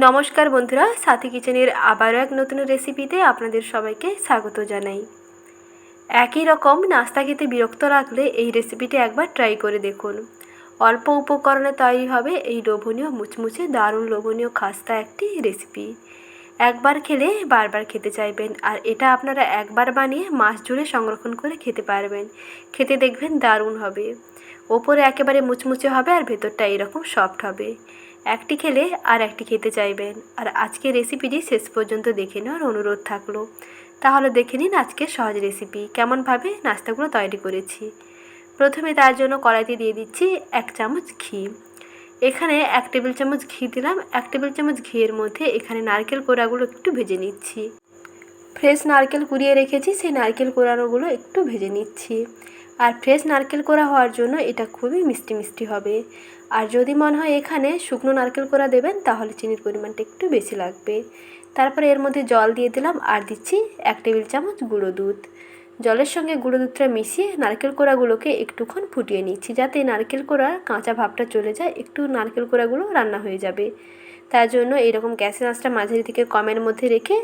নমস্কার বন্ধুরা, সাথী কিচেনের আবারও এক নতুন রেসিপিতে আপনাদের সবাইকে স্বাগত জানাই। একই রকম নাস্তা খেতে বিরক্ত রাখলে এই রেসিপিটি একবার ট্রাই করে দেখুন। অল্প উপকরণে তৈরি হবে এই লোভনীয়, মুচমুচে, দারুণ লোভনীয় খাস্তা একটি রেসিপি একবার খেলে বারবার খেতে চাইবেন আর এটা আপনারা একবার বানিয়ে মাস জুড়ে সংরক্ষণ করে খেতে পারবেন। খেতে দেখবেন দারুণ হবে। ওপরে একেবারে মুচমুচে হবে আর ভেতরটা এরকম সফট হবে। একটি খেলে আর একটি খেতে চাইবেন। আর আজকে রেসিপিটি শেষ পর্যন্ত দেখে নেওয়ার অনুরোধ থাকল। তাহলে দেখে নিন আজকের সহজ রেসিপি কেমনভাবে নাস্তাগুলো তৈরি করেছি। প্রথমে তার জন্য কড়াইতে দিয়ে দিচ্ছি এক চামচ ঘি। এখানে এক টেবিল চামচ ঘি দিলাম। এক টেবিল চামচ ঘিয়ের মধ্যে এখানে নারকেল কোড়াগুলো একটু ভেজে নিচ্ছি। ফ্রেশ নারকেল কুড়িয়ে রেখেছি, সেই নারকেল কোড়ানোগুলো একটু ভেজে নিচ্ছি। আর ফ্রেশ নারকেল কোড়া হওয়ার জন্য এটা খুবই মিষ্টি মিষ্টি হবে। আর যদি মনে হয় এখানে শুকনো নারকেল কোড়া দেবেন, তাহলে চিনির পরিমাণটা একটু বেশি লাগবে। তারপরে এর মধ্যে জল দিয়ে দিলাম আর দিচ্ছি এক টেবিল চামচ গুঁড়ো দুধ। জলের সঙ্গে গুঁড়ো দুধটা মিশিয়ে নারকেল কোড়াগুলোকে একটুক্ষণ ফুটিয়ে নিচ্ছি, যাতে নারকেল কোড়ার কাঁচা ভাবটা চলে যায়, একটু নারকেল কোড়াগুলো রান্না হয়ে যাবে। তার জন্য এরকম গ্যাসের আঁচটা মাঝারি থেকে কমের মধ্যে রেখে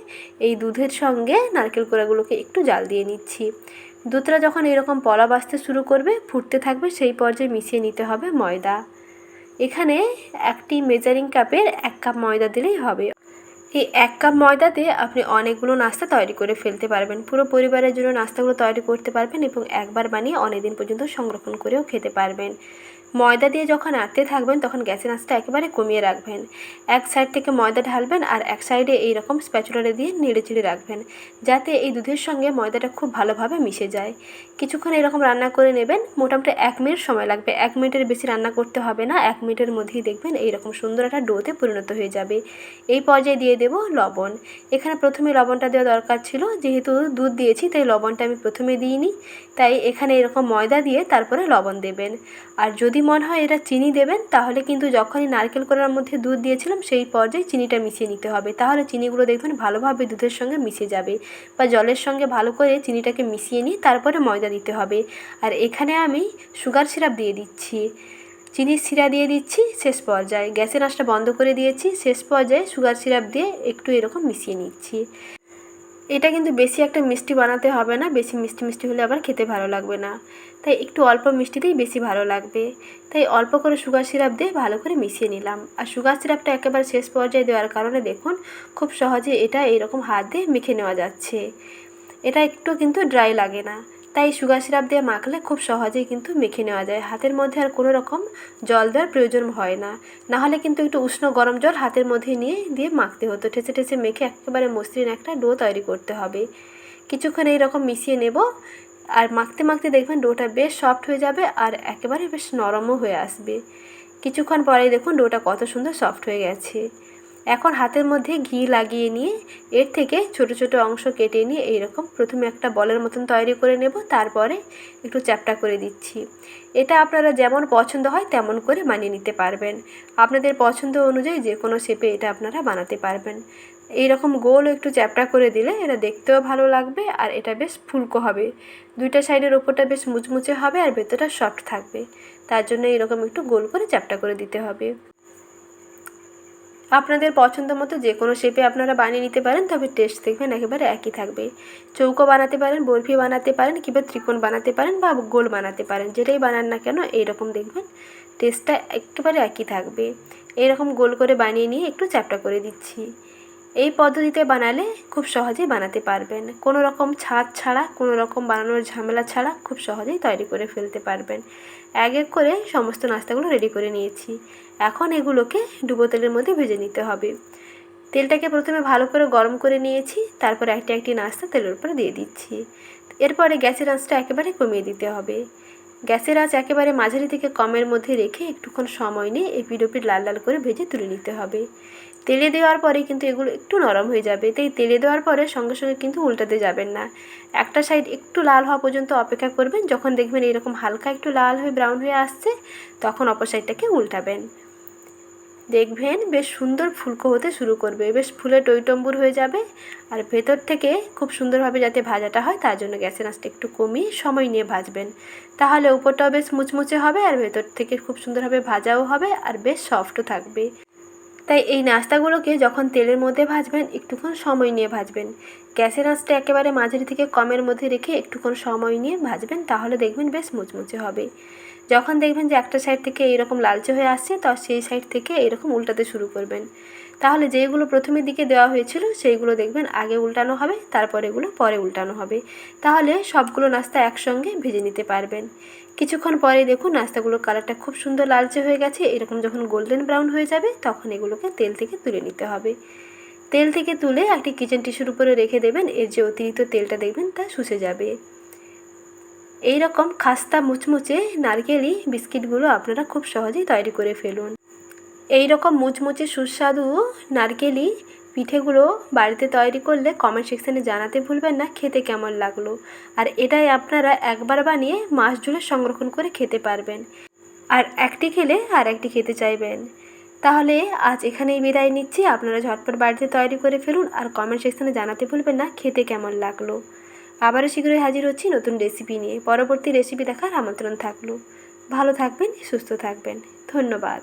এই দুধের সঙ্গে নারকেল কোড়াগুলোকে একটু জাল দিয়ে নিচ্ছি। দুধটা যখন এরকম পলা বাসতে শুরু করবে, ফুটতে থাকবে, সেই পর্যায়ে মিশিয়ে নিতে হবে ময়দা। এখানে একটি মেজারিং কাপের এক কাপ ময়দা দিলেই হবে। এই এক কাপ ময়দাতে আপনি অনেকগুলো নাস্তা তৈরি করে ফেলতে পারবেন। পুরো পরিবারের জন্য নাস্তাগুলো তৈরি করতে পারবেন এবং একবার বানিয়ে অনেক দিন পর্যন্ত সংরক্ষণ করেও খেতে পারবেন। ময়দা দিয়ে যখন আঁটতে থাকবেন, তখন গ্যাসের আঁচটা একেবারে কমিয়ে রাখবেন। এক সাইড থেকে ময়দা ঢালবেন আর এক সাইডে এই রকম স্প্যাচুলারে দিয়ে নেড়ে চেড়ে রাখবেন, যাতে এই দুধের সঙ্গে ময়দাটা খুব ভালোভাবে মিশে যায়। কিছুক্ষণ এরকম রান্না করে নেবেন, মোটামুটি এক মিনিট সময় লাগবে। এক মিনিটের বেশি রান্না করতে হবে না, এক মিনিটের মধ্যেই দেখবেন এইরকম সুন্দর একটা ডোতে পরিণত হয়ে যাবে। এই পর্যায়ে দিয়ে দেব লবণ। এখানে প্রথমে লবণটা দেওয়া দরকার ছিল, যেহেতু দুধ দিয়েছি, তাই লবণটা আমি প্রথমে দিইনি। তাই এখানে এরকম ময়দা দিয়ে তারপরে লবণ দেবেন। আর যদি মনে হয় এটা চিনি দেবেন, তাহলে কিন্তু যখনই নারকেল কোড়ার মধ্যে দুধ দিয়েছিলাম, সেই পর্যায়ে চিনিটা মিশিয়ে নিতে হবে। তাহলে চিনিগুলো দেখবেন ভালোভাবে দুধের সঙ্গে মিশে যাবে বা জলের সঙ্গে ভালো করে চিনিটাকে মিশিয়ে নিয়ে তারপরে ময়দা দিতে হবে। আর এখানে আমি সুগার সিরাপ দিয়ে দিচ্ছি। চিনির সিরা দিয়ে দিচ্ছি শেষ পর্যায়ে। গ্যাসের আঁচটা বন্ধ করে দিয়েছি। শেষ পর্যায়ে সুগার সিরাপ দিয়ে একটু এরকম মিশিয়ে নিচ্ছি। এটা কিন্তু বেশি একটা মিষ্টি বানাতে হবে না, বেশি মিষ্টি মিষ্টি হলে আবার খেতে ভালো লাগবে না। তাই একটু অল্প মিষ্টিতেই বেশি ভালো লাগবে। তাই অল্প করে সুগার সিরাপ দিয়ে ভালো করে মিশিয়ে নিলাম। আর সুগার সিরাপটা একেবারে শেষ পর্যায়ে দেওয়ার কারণে দেখুন, খুব সহজে এটা এইরকম হাত দিয়ে মেখে নেওয়া যাচ্ছে। এটা একটু কিন্তু ড্রাই লাগে না। তাই সুগার সিরাপ দিয়ে মাখলে খুব সহজেই কিন্তু মেখে নেওয়া যায়। হাতের মধ্যে আর কোনো রকম জল দেওয়ার প্রয়োজন হয় না। নাহলে কিন্তু একটু উষ্ণ গরম জল হাতের মধ্যে নিয়ে, দিয়ে মাখতে হতো। ঠেসে ঠেসে মেখে একেবারে মসৃণ একটা ডো তৈরি করতে হবে। কিছুক্ষণ এইরকম মিশিয়ে নেব। আর মাখতে মাখতে দেখবেন ডোটা বেশ সফট হয়ে যাবে আর একেবারে বেশ নরমও হয়ে আসবে। কিছুক্ষণ পরে দেখুন ডোটা কত সুন্দর সফট হয়ে গেছে। এখন হাতের মধ্যে ঘি লাগিয়ে নিয়ে এর থেকে ছোট ছোট অংশ কেটে নিয়ে এইরকম প্রথমে একটা বলের মতন তৈরি করে নেব, তারপরে একটু চ্যাপটা করে দিচ্ছি। এটা আপনারা যেমন পছন্দ হয় তেমন করে বানিয়ে নিতে পারবেন। আপনাদের পছন্দ অনুযায়ী যে কোনো শেপে এটা আপনারা বানাতে পারবেন। এইরকম গোল একটু চ্যাপটা করে দিলে এটা দেখতেও ভালো লাগবে আর এটা বেশ ফুলকো হবে। দুইটা সাইডের ওপরটা বেশ মুচমুচে হবে আর ভেতরটা সফট থাকবে। তার জন্য এরকম একটু গোল করে চ্যাপটা করে দিতে হবে। আপনাদের পছন্দ মতো যে কোনো শেপে আপনারা বানিয়ে নিতে পারেন, তবে টেস্ট দেখবেন একেবারে একই থাকবে। চৌকো বানাতে পারেন, বরফি বানাতে পারেন, কিংবা ত্রিকোণ বানাতে পারেন বা গোল বানাতে পারেন, যেটাই বানান না কেন এইরকম দেখবেন টেস্টটা একেবারে একই থাকবে। এইরকম গোল করে বানিয়ে নিয়ে একটু চ্যাপটা করে দিচ্ছি। এই পদ্ধতিতে বানালে খুব সহজেই বানাতে পারবেন। কোনো রকম ছাদ ছাড়া, কোনো রকম বানানোর ঝামেলা ছাড়া খুব সহজেই তৈরি করে ফেলতে পারবেন। এক এক করে সমস্ত নাস্তাগুলো রেডি করে নিয়েছি। এখন এগুলোকে ডুবো তেলের মধ্যে ভেজে নিতে হবে। তেলটাকে প্রথমে ভালো করে গরম করে নিয়েছি, তারপর একটি একটি নাস্তা তেলের উপরে দিয়ে দিচ্ছি। এরপরে গ্যাসের আঁচটা একেবারে কমিয়ে দিতে হবে। গ্যাসের আঁচ একেবারে মাঝারি থেকে কমের মধ্যে রেখে একটুক্ষণ সময় নিয়ে এই ওপিড লাল লাল করে ভেজে তুলে নিতে হবে। তেলে দেওয়ার পরে কিন্তু এগুলো একটু নরম হয়ে যাবে। তাই তেলে দেওয়ার পরে সঙ্গে সঙ্গে কিন্তু উল্টাতে যাবেন না। একটা সাইড একটু লাল হওয়া পর্যন্ত অপেক্ষা করবেন। যখন দেখবেন এরকম হালকা একটু লাল হয়ে, ব্রাউন হয়ে আসছে, তখন অপর সাইডটাকে উল্টাবেন। দেখবেন বেশ সুন্দর ফুলকো হতে শুরু করবে, বেশ ফুলে টইটম্বুর হয়ে যাবে। আর ভেতর থেকে খুব সুন্দরভাবে যাতে ভাজাটা হয়, তার জন্য গ্যাসের আঁচটা একটু কমিয়ে সময় নিয়ে ভাজবেন। তাহলে উপরটাও বেশ মুচমুচে হবে, আর ভেতর থেকে খুব সুন্দরভাবে ভাজাও হবে, আর বেশ সফটও থাকবে। তাই এই নাস্তাগুলোকে যখন তেলের মধ্যে ভাজবেন, একটুক্ষণ সময় নিয়ে ভাজবেন। গ্যাসের আঁচটা একেবারে মাঝারি থেকে কমের মধ্যে রেখে একটুক্ষণ সময় নিয়ে ভাজবেন, তাহলে দেখবেন বেশ মুচমুচে হবে। যখন দেখবেন যে একটা সাইড থেকে এইরকম লালচে হয়ে আসছে, তো সেই সাইড থেকে এরকম উল্টাতে শুরু করবেন। তাহলে যেগুলো প্রথমের দিকে দেওয়া হয়েছিল সেইগুলো দেখবেন আগে উল্টানো হবে, তারপর এগুলো পরে উল্টানো হবে। তাহলে সবগুলো নাস্তা একসঙ্গে ভেজে নিতে পারবেন। কিছুক্ষণ পরে দেখুন নাস্তাগুলোর কালারটা খুব সুন্দর লালচে হয়ে গেছে, এরকম যখন গোল্ডেন ব্রাউন হয়ে যাবে তখন এগুলোকে তেল থেকে তুলে নিতে হবে। তেল থেকে তুলে একটি কিচেন টিস্যুর উপরে রেখে দেবেন, এর যে অতিরিক্ত তেলটা দেখবেন তা শুষে যাবে। এই রকম খাস্তা মুচমুচে নারকেলি বিস্কিটগুলো আপনারা খুব সহজেই তৈরি করে ফেলুন। এই রকম মুচমুচে সুস্বাদু নারকেলি পিঠেগুলো বাড়িতে তৈরি করলে কমেন্ট সেকশানে জানাতে ভুলবেন না, খেতে কেমন লাগল? আর এটাই আপনারা একবার বানিয়ে মাস জুড়ে সংরক্ষণ করে খেতে পারবেন। আর একটি খেলে আর একটি খেতে চাইবেন। তাহলে আজ এখানেই বিদায় নিচ্ছি। আপনারা ঝটপট বাড়িতে তৈরি করে ফেলুন আর কমেন্ট সেকশানে জানাতে ভুলবেন না, খেতে কেমন লাগল? আবারও শীঘ্রই হাজির হচ্ছি নতুন রেসিপি নিয়ে। পরবর্তী রেসিপি দেখার আমন্ত্রণ থাকল। ভালো থাকবেন, সুস্থ থাকবেন। ধন্যবাদ।